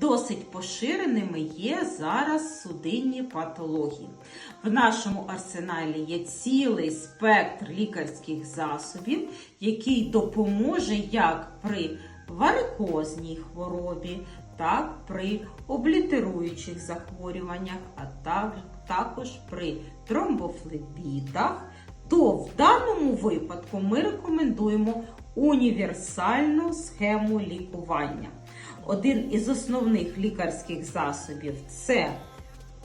Досить поширеними є зараз судинні патології. В нашому арсеналі є цілий спектр лікарських засобів, який допоможе як при варикозній хворобі, так при облітеруючих захворюваннях, а також при тромбофлебітах. То в даному випадку ми рекомендуємо універсальну схему лікування. Один із основних лікарських засобів це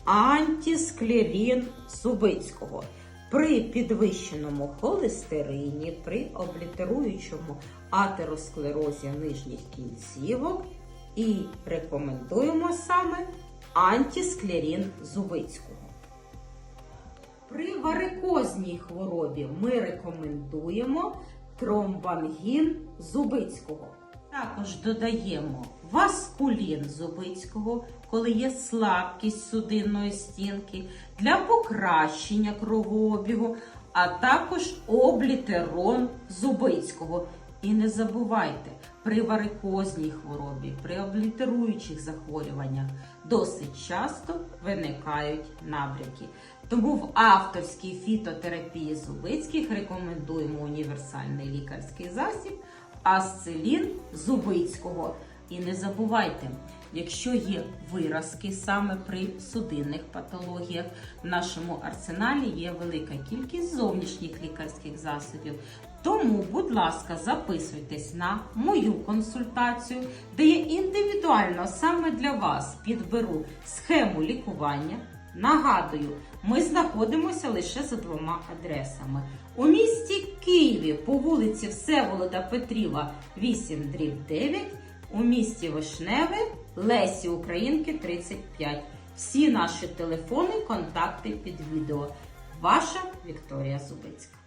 антисклерін Субицького. При підвищеному холестерині, при облітеруючому атеросклерозі нижніх кінцівок і рекомендуємо саме антисклерін Зубицького. При варикозній хворобі ми рекомендуємо тромбангін Зубицького. Також додаємо васкулін Зубицького, коли є слабкість судинної стінки для покращення кровообігу, а також облітерон Зубицького. І не забувайте, при варикозній хворобі, при облітеруючих захворюваннях досить часто виникають набряки. Тому в авторській фітотерапії Зубицьких рекомендуємо універсальний лікарський засіб Асцелін Зубицького. І не забувайте, якщо є виразки саме при судинних патологіях, в нашому арсеналі є велика кількість зовнішніх лікарських засобів. Тому, будь ласка, записуйтесь на мою консультацію, де я індивідуально саме для вас підберу схему лікування. Нагадую, ми знаходимося лише за двома адресами. У місті Києві по вулиці Всеволода Петріва 8 дріб 9, у місті Вишневе Лесі Українки 35. Всі наші телефони, контакти під відео. Ваша Вікторія Зубицька.